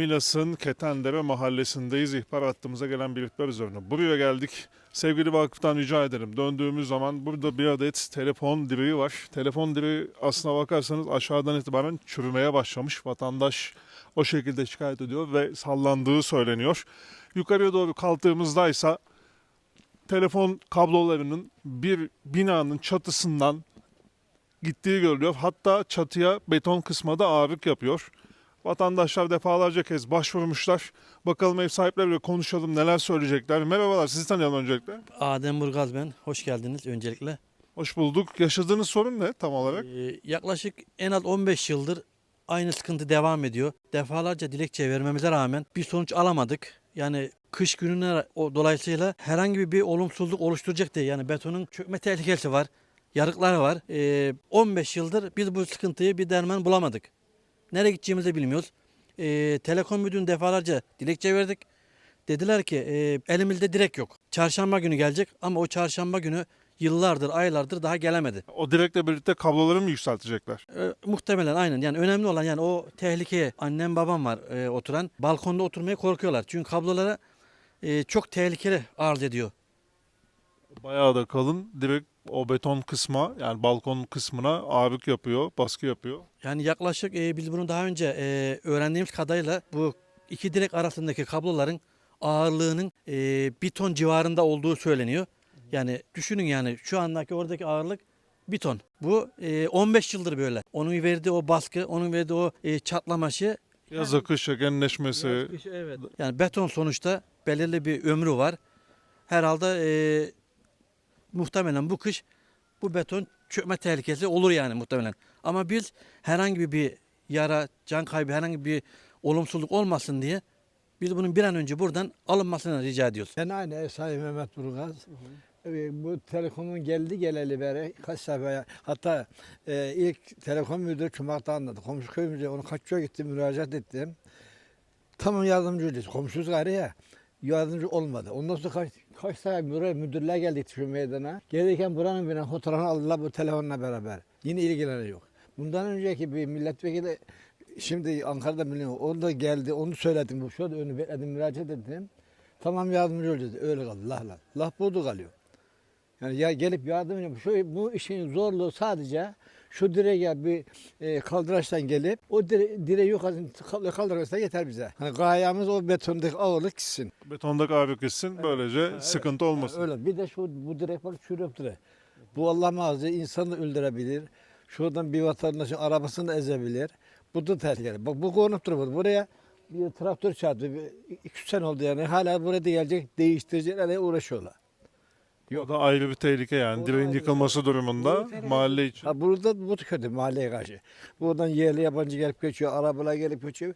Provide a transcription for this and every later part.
Milas'ın Ketendere mahallesindeyiz. İhbar hattımıza gelen ihbar üzerine. Buraya geldik. Sevgili vakıftan rica ederim. Döndüğümüz zaman burada bir adet telefon direği var. Telefon direği aslına bakarsanız aşağıdan itibaren çürümeye başlamış. Vatandaş o şekilde şikayet ediyor ve sallandığı söyleniyor. Yukarıya doğru kalktığımızda ise telefon kablolarının bir binanın çatısından gittiği görülüyor. Hatta çatıya beton kısma da ağırlık yapıyor. Vatandaşlar defalarca kez başvurmuşlar. Bakalım ev sahipleriyle konuşalım neler söyleyecekler. Merhabalar sizi tanıyalım öncelikle. Adem Burgaz ben. Hoş geldiniz öncelikle. Hoş bulduk. Yaşadığınız sorun ne tam olarak? Ee, yaklaşık en az 15 yıldır aynı sıkıntı devam ediyor. Defalarca dilekçe vermemize rağmen bir sonuç alamadık. Yani kış gününe dolayısıyla herhangi bir olumsuzluk oluşturacak değil. Yani betonun çökme tehlikesi var. Yarıklar var. Ee, 15 yıldır biz bu sıkıntıyı bir derman bulamadık. Nereye gideceğimizi bilmiyoruz. Ee, Telekom müdürüne defalarca dilekçe verdik. Dediler ki e, elimizde direk yok. Çarşamba günü gelecek ama o çarşamba günü yıllardır, aylardır daha gelemedi. O direkle birlikte kabloları mı yükseltecekler? E, muhtemelen aynen yani önemli olan yani o tehlikeye annem babam var e, oturan balkonda oturmaya korkuyorlar. Çünkü kablolara e, çok tehlikeli arz ediyor. Bayağı da kalın. Direkt o beton kısma yani balkon kısmına ağırlık yapıyor, baskı yapıyor. Yani yaklaşık e, biz bunu daha önce e, öğrendiğimiz kadarıyla bu iki direk arasındaki kabloların ağırlığının e, bir ton civarında olduğu söyleniyor. Yani düşünün yani şu andaki oradaki ağırlık bir ton. Bu e, 15 yıldır böyle. Onun verdiği o baskı, onun verdiği o e, çatlamaşı Yazı, kışı, genleşmesi. evet. Yani beton sonuçta belirli bir ömrü var. Herhalde e, muhtemelen bu kış bu beton çökme tehlikesi olur yani muhtemelen. Ama biz herhangi bir yara, can kaybı, herhangi bir olumsuzluk olmasın diye biz bunun bir an önce buradan alınmasını rica ediyoruz. Ben aynı ev sahibi Mehmet Burgaz. Bu telekomun geldi geleli beri kaç sefer hatta e, ilk telekom müdürü Çumak'ta anladı. Komşu köyümüze onu kaçıyor gittim müracaat ettim. Tamam yardımcıydı. Komşumuz gayrı ya. Yardımcı olmadı. Ondan sonra kaç, kaç sefer müdür, müdürler geldi şu meydana. Gelirken buranın bina fotoğrafını aldılar bu telefonla beraber. Yine ilgilenen yok. Bundan önceki bir milletvekili şimdi Ankara'da biliyorum. O da geldi. Onu söyledim. Bu şöyle önü bekledim müracaat ettim. Tamam yardımcı ol dedi. Öyle kaldı. Lah lah. Lah burada kalıyor. Yani ya gelip yardımcı şu bu işin zorluğu sadece şu direğe bir e, kaldıraçtan gelip o dire, direği yukarı kaldırırsa yeter bize. Hani gayemiz o betondaki ağırlık gitsin. Betondaki ağırlık gitsin. Böylece sıkıntı olmasın. Öyle. Bir de şu bu direk bak çürüp duruyor. Bu Allah muhafaza insanı öldürebilir. Şuradan bir vatandaşın arabasını da ezebilir. Bu da tehlikeli. Bak bu konup duruyor. Buraya bir traktör çarptı. Bir- İki üç sene oldu yani. Hala buraya gelecek değiştireceklerle uğraşıyorlar. O da ayrı bir tehlike yani. O Direğin yıkılması durumunda mahalle için. Ha burada bu kötü mahalleye karşı. Buradan yerli yabancı gelip geçiyor, arabalar gelip geçiyor.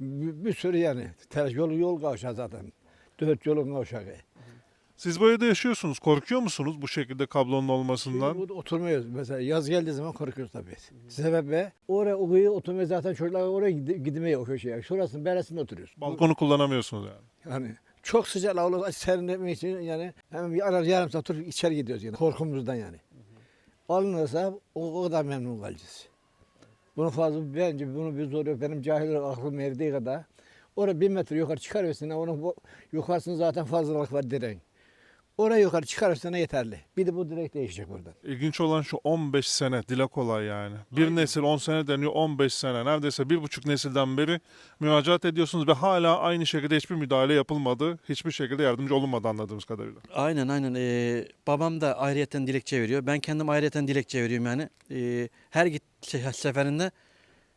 Bir, bir sürü yani. Ters yolu yol kavşağı zaten. Dört yolun kavşağı. Siz bu evde yaşıyorsunuz. Korkuyor musunuz bu şekilde kablonun olmasından? Şimdi burada oturmuyoruz. Mesela yaz geldiği zaman korkuyoruz tabii. Sebebi oraya o kıyı oturmaya zaten çocuklar oraya gide- gidmeye o köşeye. Şurasının beresinde oturuyoruz. Balkonu kullanamıyorsunuz yani. Yani çok sıcak olur serinlemek için yani hemen bir ara yarım saat oturup içeri gidiyoruz yani korkumuzdan yani. Alınırsa o, o kadar memnun kalacağız. Bunu fazla bence bunu bir zor yok. Benim cahil aklım erdiği kadar. Oraya bir metre yukarı çıkarıyorsun. Onun bu, yukarısında zaten fazlalık var direğin. Oraya yukarı çıkarırsan yeterli. Bir de bu direk değişecek buradan. İlginç olan şu 15 sene dile kolay yani. Bir nesil 10 sene deniyor 15 sene. Neredeyse bir buçuk nesilden beri müracaat ediyorsunuz ve hala aynı şekilde hiçbir müdahale yapılmadı. Hiçbir şekilde yardımcı olunmadı anladığımız kadarıyla. Aynen aynen. Ee, babam da ayrıyeten dilekçe veriyor. Ben kendim ayrıyeten dilekçe veriyorum yani. Ee, her git se- seferinde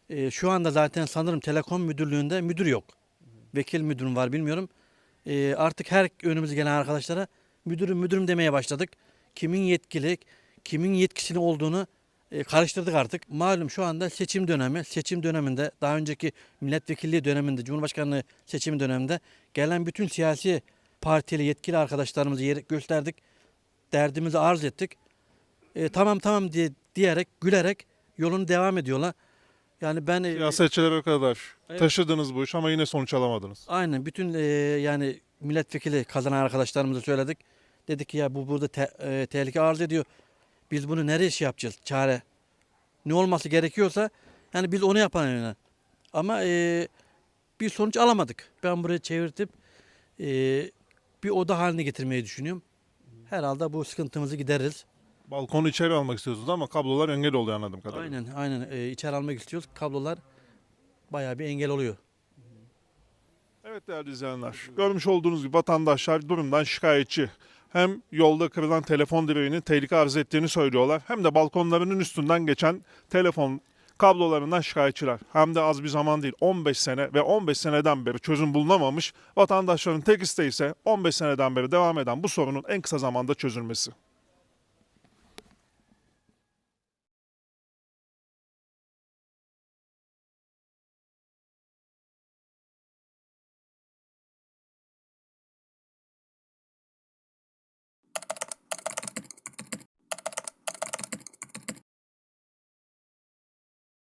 e, şu anda zaten sanırım Telekom Müdürlüğü'nde müdür yok. Vekil müdürüm var bilmiyorum. Ee, artık her önümüze gelen arkadaşlara müdürüm müdürüm demeye başladık. Kimin yetkili, kimin yetkisini olduğunu e, karıştırdık artık. Malum şu anda seçim dönemi. Seçim döneminde daha önceki milletvekilliği döneminde, Cumhurbaşkanlığı seçimi döneminde gelen bütün siyasi partili yetkili arkadaşlarımızı yer- gösterdik. Derdimizi arz ettik. E, tamam tamam diye diyerek, gülerek yolunu devam ediyorlar. Yani ben e, Siyasetçilere kadar Evet. taşıdınız bu iş ama yine sonuç alamadınız. aynen bütün e, yani milletvekili kazanan arkadaşlarımıza söyledik. Dedik ki ya bu burada te- e, tehlike arz ediyor. Biz bunu nereye şey yapacağız? Çare. Ne olması gerekiyorsa yani biz onu yapan yani. Ama e, bir sonuç alamadık. Ben burayı çevirtip e, bir oda haline getirmeyi düşünüyorum. Herhalde bu sıkıntımızı gideririz. Balkonu içeri almak istiyorsunuz ama kablolar engel oluyor anladığım kadarıyla. Aynen aynen e, içeri almak istiyoruz. Kablolar bayağı bir engel oluyor. Evet değerli izleyenler, görmüş olduğunuz gibi vatandaşlar durumdan şikayetçi. Hem yolda kırılan telefon direğinin tehlike arz ettiğini söylüyorlar hem de balkonlarının üstünden geçen telefon kablolarından şikayetçiler. Hem de az bir zaman değil 15 sene ve 15 seneden beri çözüm bulunamamış vatandaşların tek isteği ise 15 seneden beri devam eden bu sorunun en kısa zamanda çözülmesi.